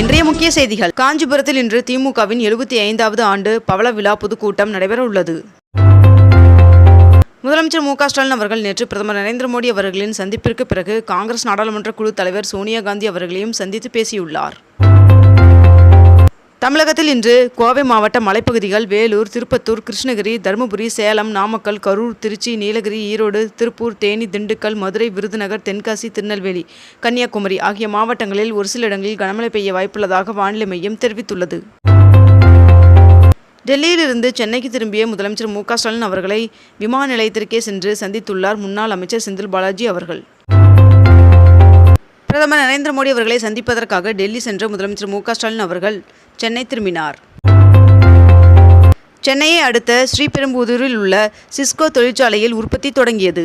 இன்றைய முக்கிய செய்திகள். காஞ்சிபுரத்தில் இன்று திமுகவின் எழுபத்தி ஐந்தாவது ஆண்டு பவள விழா பொதுக்கூட்டம் நடைபெற உள்ளது முதலமைச்சர் மு க ஸ்டாலின் அவர்கள் நேற்று பிரதமர் நரேந்திர மோடி அவர்களின் சந்திப்பிற்கு பிறகு காங்கிரஸ் நாடாளுமன்ற குழு தலைவர் சோனியா காந்தி அவர்களையும் சந்தித்து பேசியுள்ளார். தமிழகத்தில் இன்று கோவை மாவட்ட மலைப்பகுதிகள் வேலூர் திருப்பத்தூர் கிருஷ்ணகிரி தருமபுரி சேலம் நாமக்கல் கரூர் திருச்சி நீலகிரி ஈரோடு திருப்பூர் தேனி திண்டுக்கல் மதுரை விருதுநகர் தென்காசி திருநெல்வேலி கன்னியாகுமரி ஆகிய மாவட்டங்களில் ஒரு சில இடங்களில் கனமழை பெய்ய வாய்ப்புள்ளதாக வானிலை மையம் தெரிவித்துள்ளது. டெல்லியிலிருந்து சென்னைக்கு திரும்பிய முதலமைச்சர் மு க ஸ்டாலின் அவர்களை விமான நிலையத்திற்கே சென்று சந்தித்துள்ளார் முன்னாள் அமைச்சர் செந்தில் பாலாஜி அவர்கள். பிரதமர் நரேந்திர மோடி அவர்களை சந்திப்பதற்காக டெல்லி சென்ற முதலமைச்சர் மு ஸ்டாலின் அவர்கள் சென்னை திரும்பினார். சென்னையை அடுத்த ஸ்ரீபெரும்புதூரில் உள்ள சிஸ்கோ தொழிற்சாலையில் உற்பத்தி தொடங்கியது.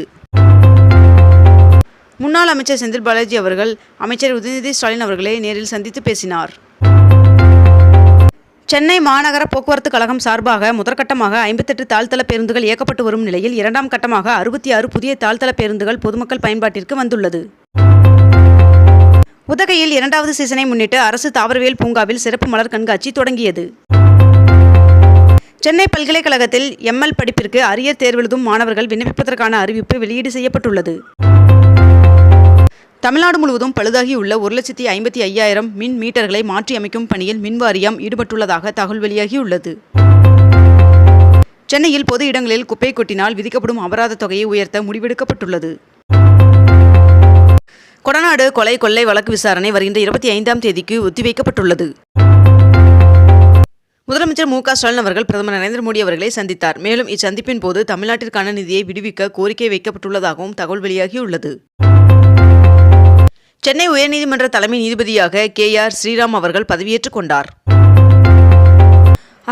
முன்னாள் அமைச்சர் செந்தில் பாலாஜி அவர்கள் அமைச்சர் உதயநிதி ஸ்டாலின் அவர்களை நேரில் சந்தித்து பேசினார். சென்னை மாநகர போக்குவரத்து கழகம் சார்பாக முதற்கட்டமாக ஐம்பத்தெட்டு தாழ்த்தள பேருந்துகள் இயக்கப்பட்டு வரும் நிலையில் இரண்டாம் கட்டமாக அறுபத்தி ஆறு புதிய தாழ்த்தள பேருந்துகள் பொதுமக்கள் பயன்பாட்டிற்கு வந்துள்ளது. உதகையில் இரண்டாவது சீசனை முன்னிட்டு அரசு தாவரவியல் பூங்காவில் சிறப்பு மலர் கண்காட்சி தொடங்கியது. சென்னை பல்கலைக்கழகத்தில் எம்எல் படிப்பிற்கு அரியர் தேர்வெழுதும் மாணவர்கள் விண்ணப்பிப்பதற்கான அறிவிப்பு வெளியீடு செய்யப்பட்டுள்ளது. தமிழ்நாடு முழுவதும் பழுதாகியுள்ள ஒரு லட்சத்தி ஐம்பத்தி ஐயாயிரம் மின் மீட்டர்களை மாற்றியமைக்கும் பணியில் மின்வாரியம் ஈடுபட்டுள்ளதாக தகவல் வெளியாகியுள்ளது. சென்னையில் பொது இடங்களில் குப்பை கொட்டினால் விதிக்கப்படும் அபராத தொகையை உயர்த்த முடிவெடுக்கப்பட்டுள்ளது. கொடநாடு கொலை கொள்ளை வழக்கு விசாரணை வருகின்ற இருபத்தி ஐந்தாம் தேதிக்கு ஒத்திவைக்கப்பட்டுள்ளது. முதலமைச்சர் மு க ஸ்டாலின் அவர்கள் பிரதமர் நரேந்திர மோடி அவர்களை சந்தித்தார். மேலும் இச்சந்திப்பின் போது தமிழ்நாட்டிற்கான நிதியை விடுவிக்க கோரிக்கை வைக்கப்பட்டுள்ளதாகவும் தகவல் வெளியாகியுள்ளது. சென்னை உயர்நீதிமன்ற தலைமை நீதிபதியாக கே ஆர் ஸ்ரீராம் அவர்கள் பதவியேற்றுக் கொண்டார்.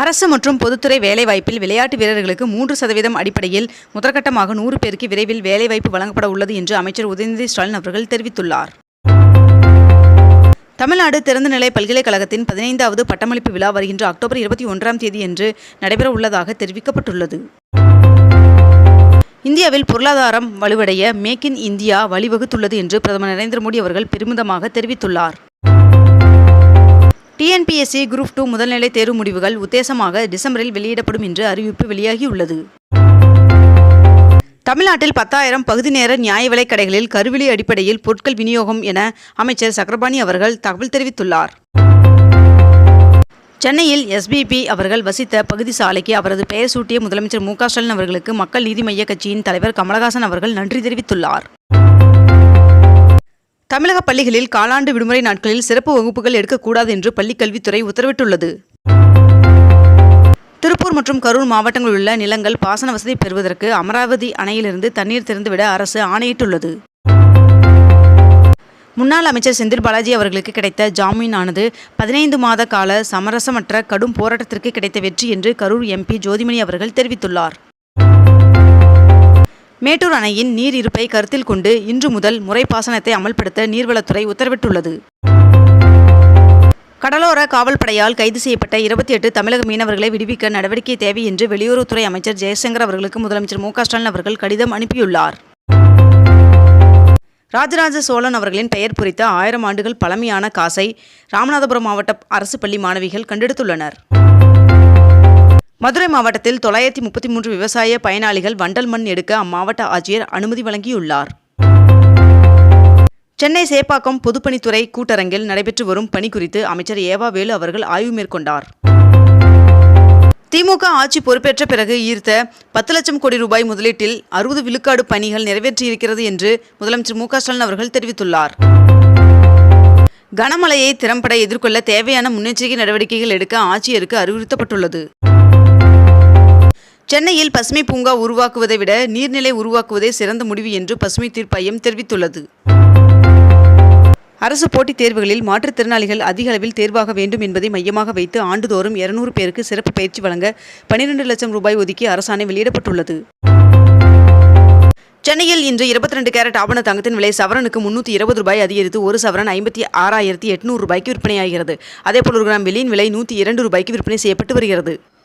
அரசு மற்றும் பொதுத்துறை வேலைவாய்ப்பில் விளையாட்டு வீரர்களுக்கு மூன்று சதவீதம் அடிப்படையில் முதற்கட்டமாக நூறு பேருக்கு விரைவில் வேலைவாய்ப்பு வழங்கப்பட உள்ளது என்று அமைச்சர் உதயநிதி ஸ்டாலின் அவர்கள் தெரிவித்துள்ளார். தமிழ்நாடு திறந்தநிலை பல்கலைக்கழகத்தின் பதினைந்தாவது பட்டமளிப்பு விழா வருகின்ற அக்டோபர் இருபத்தி ஒன்றாம் தேதி என்று நடைபெற உள்ளதாக தெரிவிக்கப்பட்டுள்ளது. இந்தியாவில் பொருளாதாரம் வலுவடைய மேக் இன் இந்தியா வழிவகுத்துள்ளது என்று பிரதமர் நரேந்திர மோடி அவர்கள் பெருமிதமாக தெரிவித்துள்ளார். டிஎன்பிஎஸ்சி குரூப் டூ முதல்நிலை தேர்வு முடிவுகள் உத்தேசமாக டிசம்பரில் வெளியிடப்படும் என்று அறிவிப்பு வெளியாகியுள்ளது. தமிழ்நாட்டில் பத்தாயிரம் பகுதி நேர நியாய விலைக் கடைகளில் கருவிலி அடிப்படையில் பொருட்கள் விநியோகம் என அமைச்சர் சக்கரபாணி அவர்கள் தகவல் தெரிவித்துள்ளார். சென்னையில் எஸ்பிபி அவர்கள் வசித்த பகுதி சாலைக்கு அவரது பெயர் சூட்டிய முதலமைச்சர் மு க ஸ்டாலின் அவர்களுக்கு மக்கள் நீதி மய்ய கட்சியின் தலைவர் கமலஹாசன் அவர்கள் நன்றி தெரிவித்துள்ளார். தமிழக பள்ளிகளில் காலாண்டு விடுமுறை நாட்களில் சிறப்பு வகுப்புகள் எடுக்கக்கூடாது என்று பள்ளிக்கல்வித்துறை உத்தரவிட்டுள்ளது. திருப்பூர் மற்றும் கரூர் மாவட்டங்களில் உள்ள நிலங்கள் பாசன வசதி பெறுவதற்கு அமராவதி அணையிலிருந்து தண்ணீர் திறந்துவிட அரசு ஆணையிட்டுள்ளது. முன்னாள் அமைச்சர் செந்தில் பாலாஜி அவர்களுக்கு கிடைத்த ஜாமீனானது பதினைந்து மாத கால சமரசமற்ற கடும் போராட்டத்திற்கு கிடைத்த வெற்றி என்று கரூர் எம்பி ஜோதிமணி அவர்கள் தெரிவித்துள்ளார். மேட்டூர் அணையின் நீர் இருப்பை கருத்தில் கொண்டு இன்று முதல் முறைப்பாசனத்தை அமல்படுத்த நீர்வளத்துறை உத்தரவிட்டுள்ளது. கடலோர காவல்படையால் கைது செய்யப்பட்ட இருபத்தி எட்டு தமிழக மீனவர்களை விடுவிக்க நடவடிக்கை தேவை என்று வெளியுறவுத்துறை அமைச்சர் ஜெயசங்கர் அவர்களுக்கு முதலமைச்சர் மு ஸ்டாலின் அவர்கள் கடிதம் அனுப்பியுள்ளார். ராஜராஜ சோழன் அவர்களின் பெயர் குறித்த ஆயிரம் ஆண்டுகள் பழமையான காசை ராமநாதபுரம் மாவட்ட அரசு பள்ளி மாணவிகள் கண்டெடுத்துள்ளனர். மதுரை மாவட்டத்தில் தொள்ளாயிரத்தி முப்பத்தி மூன்று விவசாய பயனாளிகள் வண்டல் மண் எடுக்க அம்மாவட்ட ஆட்சியர் அனுமதி வழங்கியுள்ளார். சென்னை சேப்பாக்கம் பொதுப்பணித்துறை கூட்டரங்கில் நடைபெற்று வரும் பணி குறித்து அமைச்சர் ஏவா வேலு அவர்கள் ஆய்வு மேற்கொண்டார். திமுக ஆட்சி பொறுப்பேற்ற பிறகு ஈர்த்த பத்து லட்சம் கோடி ரூபாய் முதலீட்டில் அறுபது விழுக்காடு பணிகள் நிறைவேற்றியிருக்கிறது என்று முதலமைச்சர் மு ஸ்டாலின் அவர்கள் தெரிவித்துள்ளார். கனமழையை திறம்பட எதிர்கொள்ள தேவையான முன்னெச்சரிக்கை நடவடிக்கைகள் எடுக்க ஆட்சியருக்கு அறிவுறுத்தப்பட்டுள்ளது. சென்னையில் பசுமை பூங்கா உருவாக்குவதை விட நீர்நிலை உருவாக்குவதே சிறந்த முடிவு என்று பசுமை தீர்ப்பாயம் தெரிவித்துள்ளது. அரசு போட்டித் தேர்வுகளில் மாற்றுத்திறனாளிகள் அதிக அளவில் தேர்வாக வேண்டும் என்பதை மையமாக வைத்து ஆண்டுதோறும் இருநூறு பேருக்கு சிறப்பு பயிற்சி வழங்க பனிரெண்டு லட்சம் ரூபாய் ஒதுக்கி அரசாணை வெளியிடப்பட்டுள்ளது. சென்னையில் இன்று இருபத்தி ரெண்டு கேரட் ஆபண தங்கத்தின் விலை சவரனுக்கு முன்னூற்றி இருபது ரூபாய் அதிகரித்து ஒரு சவரன் ஐம்பத்தி ஆறாயிரத்தி எட்நூறு ரூபாய்க்கு விற்பனையாகிறது. அதேபோல் ஒரு கிராம் வெளியின் விலை நூற்றி இரண்டு ரூபாய்க்கு விற்பனை செய்யப்பட்டு வருகிறது.